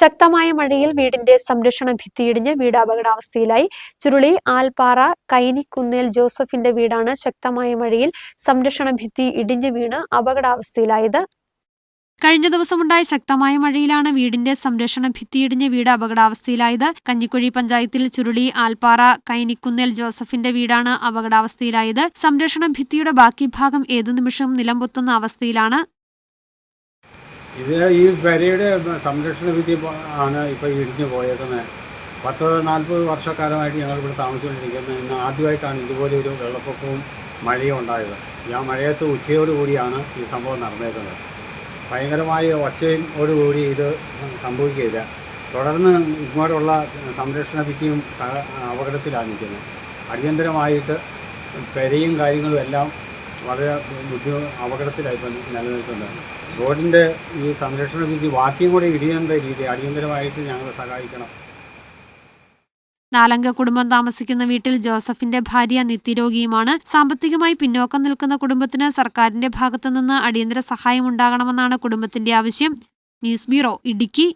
ശക്തമായ മഴയിൽ വീടിന്റെ സംരക്ഷണ ഭിത്തിയിടിഞ്ഞ് വീട് അപകടാവസ്ഥയിലായി ചുരുളി ആൽപ്പാറ കൈനിക്കുന്നേൽ ജോസഫിന്റെ വീടാണ് ശക്തമായ മഴയിൽ സംരക്ഷണ ഭിത്തി ഇടിഞ്ഞ് വീണ് അപകടാവസ്ഥയിലായത്. കഴിഞ്ഞ ദിവസമുണ്ടായ ശക്തമായ മഴയിലാണ് വീടിന്റെ സംരക്ഷണ ഭിത്തിയിടിഞ്ഞ് വീട് അപകടാവസ്ഥയിലായത് കഞ്ഞിക്കുഴി പഞ്ചായത്തിൽ ചുരുളി ആൽപ്പാറ കൈനിക്കുന്നേൽ ജോസഫിന്റെ വീടാണ് അപകടാവസ്ഥയിലായത്. സംരക്ഷണ ഭിത്തിയുടെ ബാക്കി ഭാഗം ഏതു നിമിഷവും നിലംപൊത്തുന്ന അവസ്ഥയിലാണ് ഇത് ഈ പെരയുടെ സംരക്ഷണ വിധി ആണ് ഇപ്പോൾ ഇടിഞ്ഞു പോയേക്കുന്നത് പത്ത് നാൽപ്പത് വർഷക്കാലമായിട്ട് ഞങ്ങൾ ഇവിടെ താമസിച്ചുകൊണ്ടിരിക്കുന്നത് ഇന്ന് ആദ്യമായിട്ടാണ് ഇതുപോലെ ഒരു വെള്ളപ്പൊക്കവും മഴയും ഉണ്ടായത്. ഞാൻ മഴയത്ത് ഉച്ചയോടുകൂടിയാണ് ഈ സംഭവം നടന്നേക്കുന്നത്. ഭയങ്കരമായ ഒച്ചയോടുകൂടി ഇത് സംഭവിക്കുകയില്ല. തുടർന്ന് ഇങ്ങോട്ടുള്ള സംരക്ഷണ ഭിത്തിയും അപകടത്തിലാണ് നിൽക്കുന്നത് അടിയന്തരമായിട്ട് പെരയും കാര്യങ്ങളും എല്ലാം വളരെ ബുദ്ധി അപകടത്തിലായി ഇപ്പം നിലനിൽക്കുന്നത് റോഡിന്റെ ഈ സംരക്ഷണ രീതി ബാക്കിയും കൂടി ഇടിയേണ്ട രീതി അടിയന്തരമായിട്ട് ഞങ്ങൾ സഹായിക്കണം. നാലംഗ കുടുംബം താമസിക്കുന്ന വീട്ടിൽ ജോസഫിന്റെ ഭാര്യ നിത്യരോഗിയുമാണ്. സാമ്പത്തികമായി പിന്നോക്കം നിൽക്കുന്ന കുടുംബത്തിന് സർക്കാരിന്റെ ഭാഗത്തുനിന്ന് അടിയന്തര സഹായം ഉണ്ടാകണമെന്നാണ് കുടുംബത്തിന്റെ ആവശ്യം. News bureau Idukki.